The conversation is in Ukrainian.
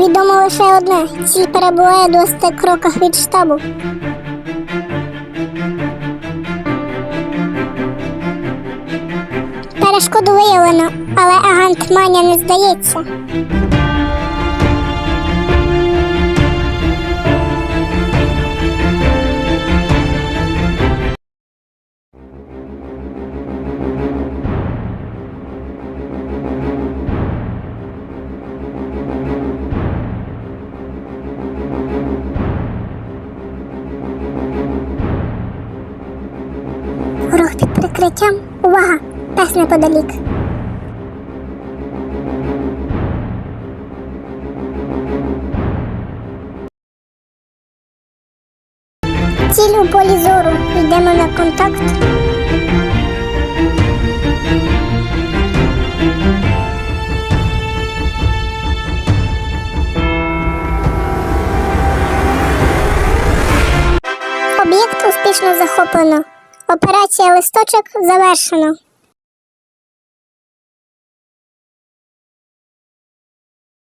Відомо лише одне: ціль перебуває до 20 кроках від штабу. Перешкоду виявлено, але агент Маня не здається. Під. Увага! Пес неподалік. Ціль у полі зору. Йдемо на контакт. Об'єкт успішно захоплено. Операція листочок завершено.